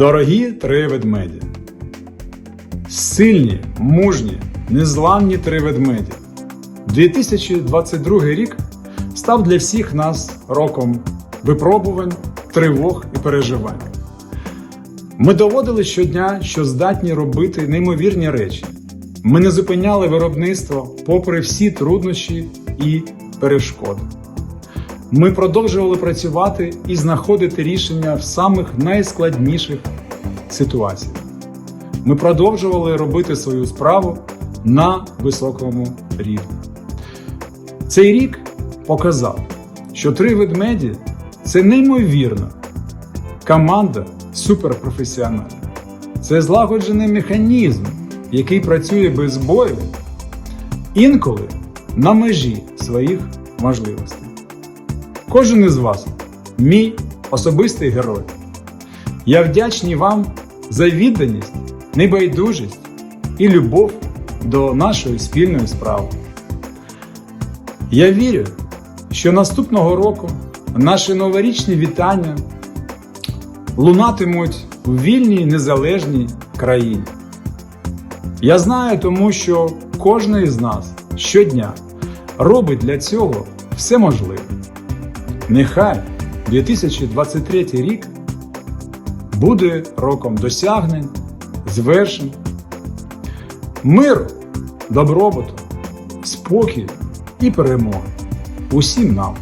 Дорогі три ведмеді. Сильні, мужні, незламні три ведмеді. 2022 рік став для всіх нас роком випробувань, тривог і переживань. Ми доводили щодня, що здатні робити неймовірні речі. Ми не зупиняли виробництво попри всі труднощі і перешкоди. Ми продовжували працювати і знаходити рішення в самих найскладніших ситуаціях. Ми продовжували робити свою справу на високому рівні. Цей рік показав, що три ведмеді це неймовірна команда суперпрофесіоналів. Це злагоджений механізм, який працює без бою, інколи на межі своїх можливостей. Кожен із вас мій особистий герой. Я вдячний вам за відданість, небайдужість і любов до нашої спільної справи. Я вірю, що наступного року наші новорічні вітання лунатимуть у вільній незалежній країні. Я знаю, тому що кожен із нас щодня робить для цього все можливе. Нехай 2023 рік буде роком досягнень, звершень, миру, добробуту, спокій і перемоги усім нам.